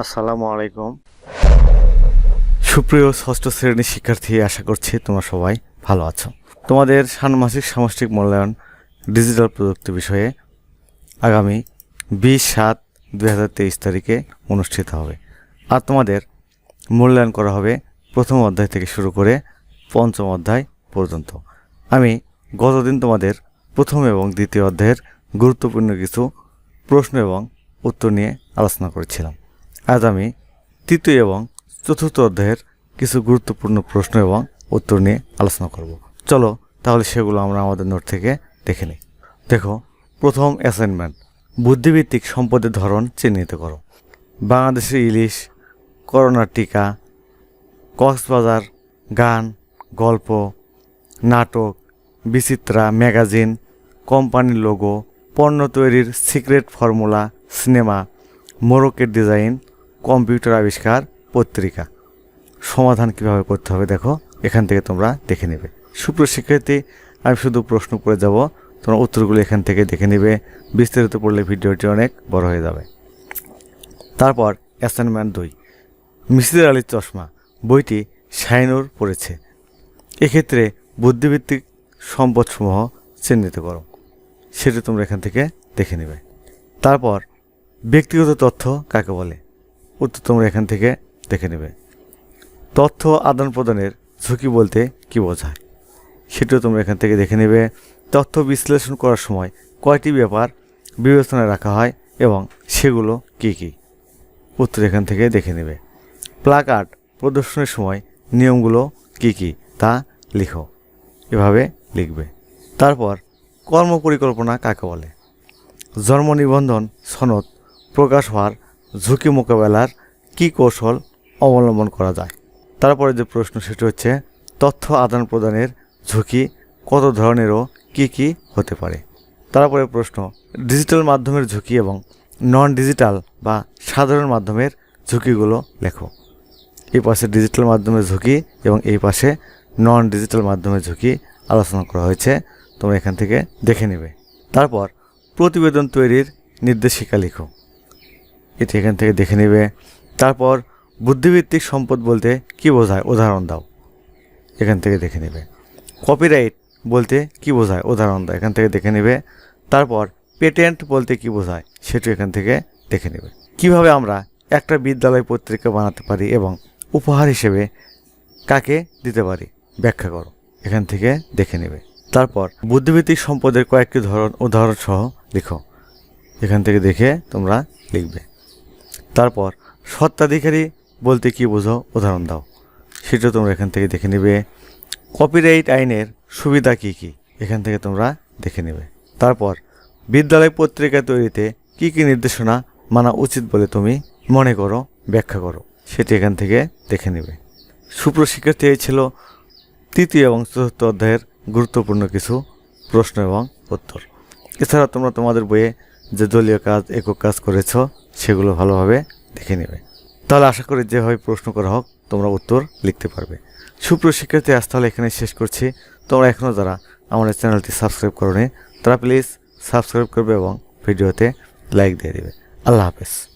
আসসালামু আলাইকুম। সুপ্রিয় ষষ্ঠ শ্রেণির শিক্ষার্থী, আশা করছি তোমরা সবাই ভালো আছো। তোমাদের ষান্মাসিক সামষ্টিক মূল্যায়ন ডিজিটাল প্রযুক্তি বিষয়ে আগামী বিশ সাত দুই হাজার তেইশ তারিখে অনুষ্ঠিত হবে। আর তোমাদের মূল্যায়ন করা হবে প্রথম অধ্যায় থেকে শুরু করে পঞ্চম অধ্যায় পর্যন্ত। আমি গতদিন তোমাদের প্রথম এবং দ্বিতীয় অধ্যায়ের গুরুত্বপূর্ণ কিছু প্রশ্ন এবং উত্তর নিয়ে আলোচনা করেছিলাম। আজ আমি তৃতীয় এবং চতুর্থ অধ্যায়ের কিছু গুরুত্বপূর্ণ প্রশ্ন এবং উত্তর নিয়ে আলোচনা করব। চলো, তাহলে সেগুলো আমরা আমাদের নোট থেকে দেখে নিই। দেখো, প্রথম অ্যাসাইনমেন্ট বুদ্ধিভিত্তিক সম্পদের ধরন চিহ্নিত করো। বাংলাদেশের ইলিশ, করোনার টিকা, কক্সবাজার, গান, গল্প, নাটক, বিচিত্রা ম্যাগাজিন, কোম্পানির লোগো, পণ্য তৈরির সিক্রেট ফর্মুলা, সিনেমা মোরকের ডিজাইন কম্পিউটার আবিষ্কার পত্রিকা। সমাধান কীভাবে করতে হবে দেখো, এখান থেকে তোমরা দেখে নেবে। সুপ্রশিক্ষার্থী আমি শুধু প্রশ্ন করে যাব, তোমরা উত্তরগুলো এখান থেকে দেখে নেবে। বিস্তারিত পড়লে ভিডিওটি অনেক বড় হয়ে যাবে। তারপর অ্যাসাইনমেন্ট দুই। মিসির আলীর চশমা, বইটি শাইনুর পড়েছে। এক্ষেত্রে বুদ্ধিভিত্তিক সম্পদসমূহ চিহ্নিত করো। সেটা তোমরা এখান থেকে দেখে নেবে। তারপর ব্যক্তিগত তথ্য কাকে বলে? উত্তর তোমরা এখান থেকে দেখে নেবে। তথ্য আদান প্রদানের ঝুঁকি বলতে কি বোঝায়? সেটাও তোমরা এখান থেকে দেখে নেবে। তথ্য বিশ্লেষণ করার সময় কয়টি ব্যাপার বিবেচনায় রাখা হয় এবং সেগুলো কি কি? উত্তর এখান থেকে দেখে নেবে। প্লাকার্ড প্রদর্শনের সময় নিয়মগুলো কি কি তা লিখো। এভাবে লিখবে। তারপর কর্মপরিকল্পনা কাকে বলে? জন্ম নিবন্ধন সনদ প্রকাশ হওয়ার ঝুঁকি মোকাবেলার কী কৌশল অবলম্বন করা যায়? তারপরে যে প্রশ্ন, সেটি হচ্ছে, তথ্য আদান প্রদানের ঝুঁকি কত ধরনেরও কি কি হতে পারে? তারপরে প্রশ্ন, ডিজিটাল মাধ্যমের ঝুঁকি এবং নন ডিজিটাল বা সাধারণ মাধ্যমের ঝুঁকিগুলো লেখো। এই পাশে ডিজিটাল মাধ্যমের ঝুঁকি এবং এই পাশে নন ডিজিটাল মাধ্যমের ঝুঁকি আলোচনা করা হয়েছে, তোমরা এখান থেকে দেখে নেবে। তারপর প্রতিবেদন তৈরির নির্দেশিকা লিখো। এটি এখান থেকে দেখে নেবে। তারপর বুদ্ধিভিত্তিক সম্পদ বলতে কি বোঝায়? উদাহরণ দাও। এখান থেকে দেখে নেবে। কপিরাইট বলতে কি বোঝায়? উদাহরণ দাও। এখান থেকে দেখে নেবে। তারপর পেটেন্ট বলতে কি বোঝায়? সেটা এখান থেকে দেখে নেবে। কীভাবে আমরা একটা বিদ্যালয় পত্রিকা বানাতে পারি এবং উপহার হিসেবে কাকে দিতে পারি? ব্যাখ্যা করো। এখান থেকে দেখে নেবে। তারপর বুদ্ধিভিত্তিক সম্পদের কয়েকটি ধরন উদাহরণ সহ লিখো। এখান থেকে দেখে তোমরা লিখবে। তারপর সত্ত্বাধিকারী বলতে কি বোঝো, উদাহরণ দাও। সেটা তোমরা এখান থেকে দেখে নেবে। কপিরাইট আইনের সুবিধা কি কি? এখান থেকে তোমরা দেখে নেবে। তারপর, বিদ্যালয় পত্রিকা তৈরিতে কি কি নির্দেশনা মানা উচিত বলে তুমি মনে করো, ব্যাখ্যা করো। সেটি এখান থেকে দেখে নেবে। সুপ্রশিক্ষার্থী এই ছিল তৃতীয় এবং চতুর্থ অধ্যায়ের গুরুত্বপূর্ণ কিছু প্রশ্ন এবং উত্তর। এছাড়া তোমরা তোমাদের বইয়ে যে দলীয় কাজ, একক কাজ করেছ সেগুলো ভালোভাবে দেখে নেবে। তাহলে আশা করি যেভাবে প্রশ্ন করা হোক, তোমরা উত্তর লিখতে পারবে। সুপ্রিয় শিক্ষার্থী, আজ তাহলে এখানে শেষ করছি। তোমরা এখনও যারা আমাদের চ্যানেলটি সাবস্ক্রাইব করো তারা প্লিজ সাবস্ক্রাইব করবে এবং ভিডিওতে লাইক দিয়ে দেবে। আল্লাহ হাফেজ।